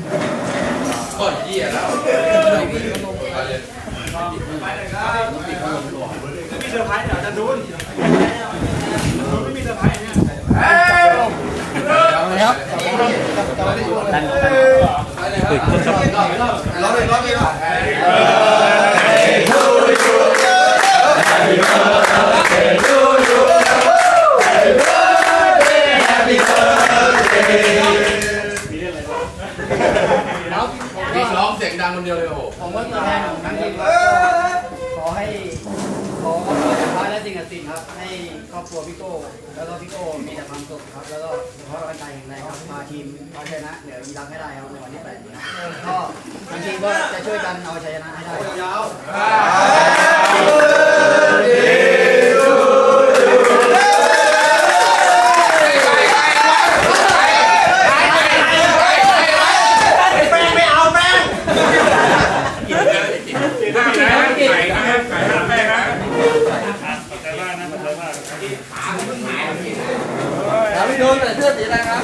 ปิดอะก็เหี้ยแล้วเอาเลยมีเซอร์ไพรส์เหรอจะดูนไม่มีเซอร์ไพรส์เนี่ยเอาเลยครับดันดันร้องเลยร้องเลย ร้องเสียงดังคนเดียวเลยโอ้โหผมก็ตัวแทนของทั้งทีมครับขอให้ขอขอสุดท้ายและสิ่งศักดิ์สิทธิ์ครับให้ครอบครัวพี่โก้แล้วก็พี่โก้มีแต่ความสุขครับ แล้วก็สุขภาพร่างกายแข็งแรงครับพาทีมเอาชนะเหนืออีรักให้ได้ครับในวันที่แปดนี้ก็ทางทีมก็จะช่วยกันเอาชัยชนะให้ได้ ครับแล้วพี่โดนแต่เสื้อสีอะไรครับ